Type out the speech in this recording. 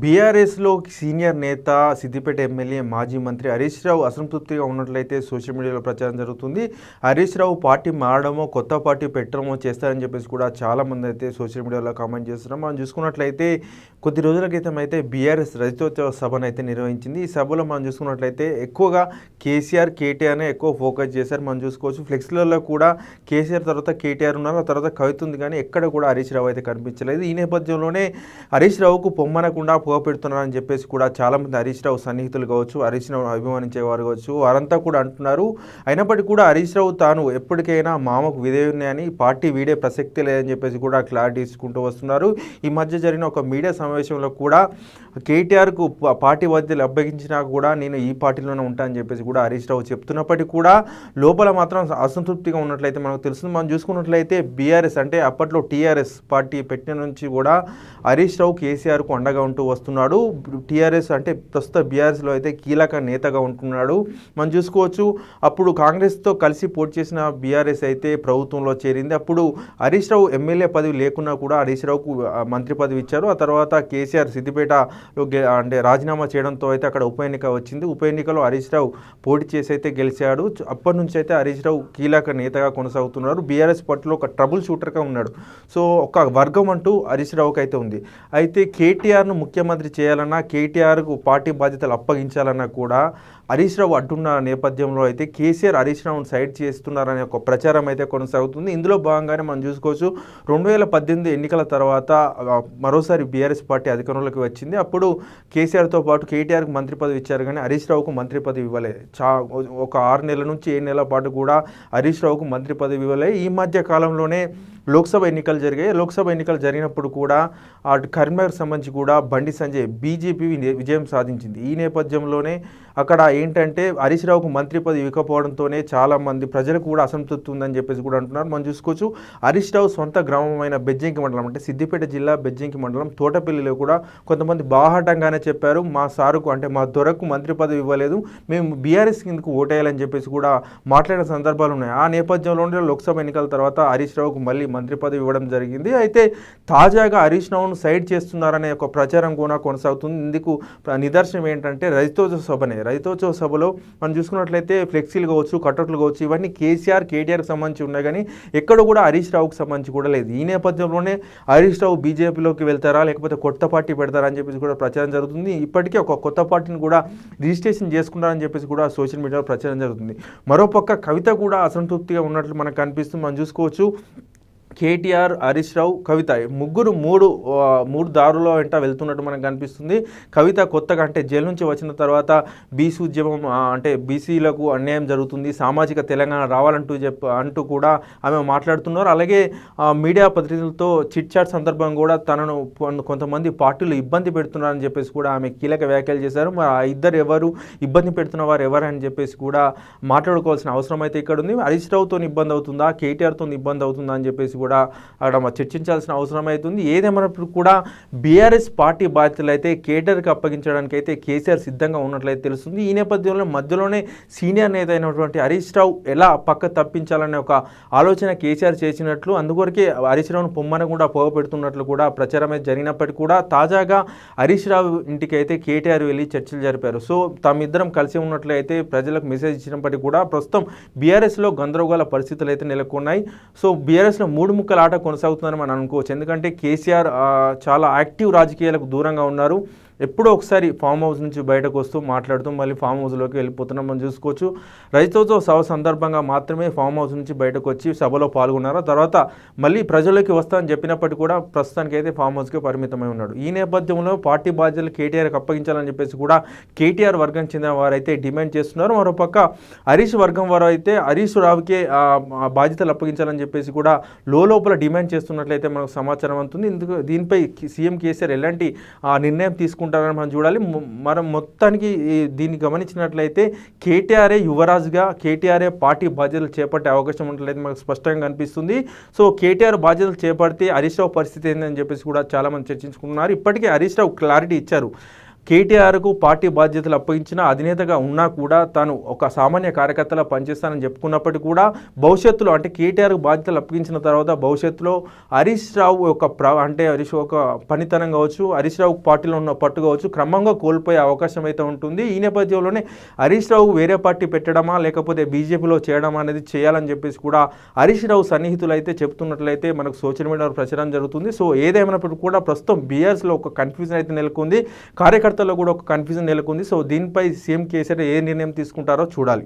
బీఆర్ఎస్లో సీనియర్ నేత సిద్దిపేట ఎమ్మెల్యే మాజీ మంత్రి హరీష్ రావు అసంతృప్తిగా ఉన్నట్లయితే సోషల్ మీడియాలో ప్రచారం జరుగుతుంది. హరీష్ రావు పార్టీ మారడమో కొత్త పార్టీ పెట్టడమో చేస్తారని చెప్పేసి కూడా చాలా మంది అయితే సోషల్ మీడియాలో కామెంట్ చేస్తున్నారు. మనం చూసుకున్నట్లయితే కొద్ది రోజుల క్రితం అయితే బీఆర్ఎస్ రజతోత్సవ సభను అయితే నిర్వహించింది. ఈ సభలో మనం చూసుకున్నట్లయితే ఎక్కువగా కేసీఆర్ కేటీఆర్నే ఎక్కువ ఫోకస్ చేశారు. మనం చూసుకోవచ్చు ఫ్లెక్స్లలో కూడా కేసీఆర్ తర్వాత కేటీఆర్ ఉన్నారు. ఆ తర్వాత కవిత ఉంది కానీ ఎక్కడ కూడా హరీష్ రావు అయితే కనిపించలేదు. ఈ నేపథ్యంలోనే హరీష్ రావుకు పొమ్మనకుండా పోగ పెడుతున్నారని చెప్పేసి కూడా చాలామంది హరీష్ రావు సన్నిహితులు కావచ్చు హరీష్ రావు అభిమానించేవారు కావచ్చు వారంతా కూడా అంటున్నారు. అయినప్పటికీ కూడా హరీష్ రావు తాను ఎప్పటికైనా మామకు విధేయుని అని పార్టీ వీడే ప్రసక్తి లేదని చెప్పేసి కూడా క్లారిటీ ఇచ్చుకుంటూ వస్తున్నారు. ఈ మధ్య జరిగిన ఒక మీడియా సమావేశంలో కూడా కేటీఆర్కు పార్టీ బాధ్యతలు అప్పగించినా కూడా నేను ఈ పార్టీలోనే ఉంటానని చెప్పేసి కూడా హరీష్ రావు చెప్తున్నప్పటికీ కూడా లోపల మాత్రం అసంతృప్తిగా ఉన్నట్లయితే మనకు తెలుస్తుంది. మనం చూసుకున్నట్లయితే బీఆర్ఎస్ అంటే అప్పట్లో టీఆర్ఎస్ పార్టీ పెట్టిన నుంచి కూడా హరీష్ రావు కేసీఆర్కు అండగా ఉంటూ వస్తున్నాడు. టీఆర్ఎస్ అంటే ప్రస్తుత బీఆర్ఎస్లో అయితే కీలక నేతగా ఉంటున్నాడు. మనం చూసుకోవచ్చు అప్పుడు కాంగ్రెస్తో కలిసి పోటీ చేసిన బీఆర్ఎస్ అయితే ప్రభుత్వంలో చేరింది. అప్పుడు హరీష్ రావు ఎమ్మెల్యే పదవి లేకున్నా కూడా హరీష్ రావుకు మంత్రి పదవి ఇచ్చారు. ఆ తర్వాత కేసీఆర్ సిద్దిపేటలో అంటే రాజీనామా చేయడంతో అయితే అక్కడ ఉప ఎన్నిక వచ్చింది. ఉప ఎన్నికలో హరీష్ రావు పోటీ చేసి అయితే గెలిచాడు. అప్పటి నుంచి అయితే హరీష్ రావు కీలక నేతగా కొనసాగుతున్నారు. బీఆర్ఎస్ పట్టులో ఒక ట్రబుల్ షూటర్గా ఉన్నాడు. సో ఒక వర్గం అంటూ హరీష్ రావుకి అయితే ఉంది. అయితే కేటీఆర్ను ముఖ్యమంత్రి చేయాలన్నా కేటీఆర్కు పార్టీ బాధ్యతలు అప్పగించాలన్నా కూడా హరీష్ రావు అడ్డున్న నేపథ్యంలో అయితే కేసీఆర్ హరీష్ రావును సైడ్ చేస్తున్నారనే ఒక ప్రచారం అయితే కొనసాగుతుంది. ఇందులో భాగంగానే మనం చూసుకోవచ్చు రెండు వేల పద్దెనిమిది ఎన్నికల తర్వాత మరోసారి బీఆర్ఎస్ పార్టీ అధికారంలోకి వచ్చింది. అప్పుడు కేసీఆర్తో పాటు కేటీఆర్కి మంత్రి పదవి ఇచ్చారు కానీ హరీష్ రావుకు మంత్రి పదవి ఇవ్వలేదు చా ఒక ఆరు నెలల నుంచి ఏడు నెలల పాటు కూడా హరీష్ రావుకు మంత్రి పదవి ఇవ్వలేదు ఈ మధ్య కాలంలోనే లోక్సభ ఎన్నికలు జరిగాయి. లోక్సభ ఎన్నికలు జరిగినప్పుడు కూడా అటు కరీంనగర్ సంబంధించి కూడా బండి సంజయ్ బీజేపీ విజయం సాధించింది. ఈ నేపథ్యంలోనే అక్కడ ఏంటంటే హరీష్ రావుకు మంత్రి పదవి ఇవ్వకపోవడంతోనే చాలామంది ప్రజలకు కూడా అసంతృప్తి ఉందని చెప్పేసి కూడా అంటున్నారు. మనం చూసుకోవచ్చు హరీష్ రావు సొంత గ్రామమైన బెజ్జంకి మండలం అంటే సిద్దిపేట జిల్లా బెజ్జంకి మండలం తోటపల్లిలో కూడా కొంతమంది బాహాటంగానే చెప్పారు. మా సారుకు అంటే మా దొరకు మంత్రి పదవి ఇవ్వలేదు. మేము బీఆర్ఎస్ కిందకు ఓటేయాలని చెప్పేసి కూడా మాట్లాడిన సందర్భాలు ఉన్నాయి. ఆ నేపథ్యంలోనే లోక్సభ ఎన్నికల తర్వాత హరీష్ రావుకు మళ్ళీ మంత్రి పదవి ఇవ్వడం జరిగింది. అయితే తాజాగా హరీష్ రావును సైడ్ చేస్తున్నారనే ఒక ప్రచారం కూడా కొనసాగుతుంది. ఇందుకు నిదర్శనం ఏంటంటే రైతోత్సవ సభనే. రైతోత్సవ సభలో మనం చూసుకున్నట్లయితే ఫ్లెక్సీలు కావచ్చు కట్టట్లు కావచ్చు ఇవన్నీ కేసీఆర్ కేటీఆర్కి సంబంధించి ఉన్నాయి. కానీ ఎక్కడ కూడా హరీష్ రావుకి సంబంధించి కూడా లేదు. ఈ నేపథ్యంలోనే హరీష్ రావు బీజేపీలోకి వెళ్తారా లేకపోతే కొత్త పార్టీ పెడతారా అని చెప్పేసి కూడా ప్రచారం జరుగుతుంది. ఇప్పటికే ఒక కొత్త పార్టీని కూడా రిజిస్ట్రేషన్ చేసుకుంటారని చెప్పేసి కూడా సోషల్ మీడియాలో ప్రచారం జరుగుతుంది. మరోపక్క కవిత కూడా అసంతృప్తిగా ఉన్నట్లు మనకు కనిపిస్తుంది. మనం చూసుకోవచ్చు కేటీఆర్ హరీష్ రావు కవిత. ముగ్గురు మూడు మూడు దారుల వెంట వెళ్తున్నట్టు మనకు కనిపిస్తుంది. కవిత కొత్తగా అంటే జైలు నుంచి వచ్చిన తర్వాత బీసీ ఉద్యమం అంటే బీసీలకు అన్యాయం జరుగుతుంది. సామాజిక తెలంగాణ రావాలంటూ చెప్ అంటూ కూడా ఆమె మాట్లాడుతున్నారు. అలాగే మీడియా ప్రతినిధులతో చిట్ చాట్ సందర్భం కూడా తనను కొంతమంది పార్టీలు ఇబ్బంది పెడుతున్నారని చెప్పేసి కూడా ఆమె కీలక వ్యాఖ్యలు చేశారు. మరి ఆ ఇద్దరు ఎవరు ఇబ్బంది పెడుతున్న వారు ఎవరు అని చెప్పేసి కూడా మాట్లాడుకోవాల్సిన అవసరం అయితే ఇక్కడ ఉంది హరీష్ రావుతో ఇబ్బంది అవుతుందా? కేటీఆర్తో ఇబ్బంది అవుతుందా అని చెప్పేసి కూడా అక్కడ చర్చించాల్సిన అవసరం అవుతుంది. ఏదేమైనప్పుడు కూడా బీఆర్ఎస్ పార్టీ బాధ్యతలు అయితే కేటీఆర్కి అప్పగించడానికి అయితే కేసీఆర్ సిద్ధంగా ఉన్నట్లయితే తెలుస్తుంది. ఈ నేపథ్యంలో మధ్యలోనే సీనియర్ నేత అయినటువంటి హరీష్ రావు ఎలా పక్క తప్పించాలనే ఒక ఆలోచన కేసీఆర్ చేసినట్లు అందుకొరకే హరీష్ రావును పొమ్మనకుండా పోగపెడుతున్నట్లు కూడా ప్రచారం అయితే జరిగినప్పటికీ కూడా తాజాగా హరీష్ రావు ఇంటికి అయితే కేటీఆర్ వెళ్ళి చర్చలు జరిపారు. సో తమిద్దరం కలిసి ఉన్నట్లయితే ప్రజలకు మెసేజ్ ఇచ్చినప్పటికీ కూడా ప్రస్తుతం బీఆర్ఎస్లో గందరగోళ పరిస్థితులు అయితే నెలకొన్నాయి. సో బీఆర్ఎస్లో మూడు ముక్కల ఆట కొనసాగుతుందని మనం అనుకోవచ్చు. ఎందుకంటే కేసీఆర్ చాలా యాక్టివ్ రాజకీయాలకు దూరంగా ఉన్నారు. ఎప్పుడో ఒకసారి ఫామ్ హౌస్ నుంచి బయటకు వస్తూ మాట్లాడుతూ మళ్ళీ ఫామ్ హౌస్లోకి వెళ్ళిపోతున్నాం. మనం చూసుకోవచ్చు. రైతులతో సభ సందర్భంగా మాత్రమే ఫామ్ హౌస్ నుంచి బయటకు వచ్చి సభలో పాల్గొన్నారు. తర్వాత మళ్ళీ ప్రజల్లోకి వస్తానని చెప్పినప్పటికీ కూడా ప్రస్తుతానికి అయితే ఫామ్ హౌస్కే పరిమితమై ఉన్నాడు. ఈ నేపథ్యంలో పార్టీ బాధ్యతలు కేటీఆర్కి అప్పగించాలని చెప్పేసి కూడా కేటీఆర్ వర్గం చెందిన వారైతే డిమాండ్ చేస్తున్నారు. మరోపక్క హరీష్ వర్గం వారు అయితే హరీష్ రావుకే బాధ్యతలు అప్పగించాలని చెప్పేసి కూడా లోపల డిమాండ్ చేస్తున్నట్లయితే మనకు సమాచారం అందుతుంది. ఇందుకు దీనిపై సీఎం కేసీఆర్ ఎలాంటి ఆ, నిర్ణయం తీసుకుంటారని మనం చూడాలి. మనం మొత్తానికి దీన్ని గమనించినట్లయితే కేటీఆర్ఏ యువరాజుగా కేటీఆర్ఏ పార్టీ బాధ్యతలు చేపట్టే అవకాశం ఉన్నట్లయితే మనకు స్పష్టంగా కనిపిస్తుంది. సో కేటీఆర్ బాధ్యతలు చేపడితే హరీష్ రావు పరిస్థితి ఏందని చెప్పేసి కూడా చాలామంది చర్చించుకుంటున్నారు. ఇప్పటికే హరీష్ రావు క్లారిటీ ఇచ్చారు. కేటీఆర్కు పార్టీ బాధ్యతలు అప్పగించిన అధినేతగా ఉన్నా కూడా తాను ఒక సామాన్య కార్యకర్తలా పనిచేస్తానని చెప్పుకున్నప్పటికీ కూడా భవిష్యత్తులో అంటే కేటీఆర్కు బాధ్యతలు అప్పగించిన తర్వాత భవిష్యత్తులో హరీష్ రావు యొక్క ప్ర అంటే హరీష్ ఒక పనితనం కావచ్చు హరీష్ రావు పార్టీలో ఉన్న పట్టు కావచ్చు క్రమంగా కోల్పోయే అవకాశం అయితే ఉంటుంది. ఈ నేపథ్యంలోనే హరీష్ రావు వేరే పార్టీ పెట్టడమా లేకపోతే బీజేపీలో చేయడమా అనేది చేయాలని చెప్పేసి కూడా హరీష్ రావు సన్నిహితులు అయితే చెప్తున్నట్లయితే మనకు సోషల్ మీడియాలో ప్రచారం జరుగుతుంది. సో ఏదేమైనప్పటికీ కూడా ప్రస్తుతం బీఆర్స్లో ఒక కన్ఫ్యూజన్ అయితే నెలకొంది. కార్యకర్తల్లో కూడా ఒక కన్ఫ్యూజన్ నెలకొంది. సో దీనిపై సీఎం కేసీఆర్ ఏ నిర్ణయం తీసుకుంటారో చూడాలి.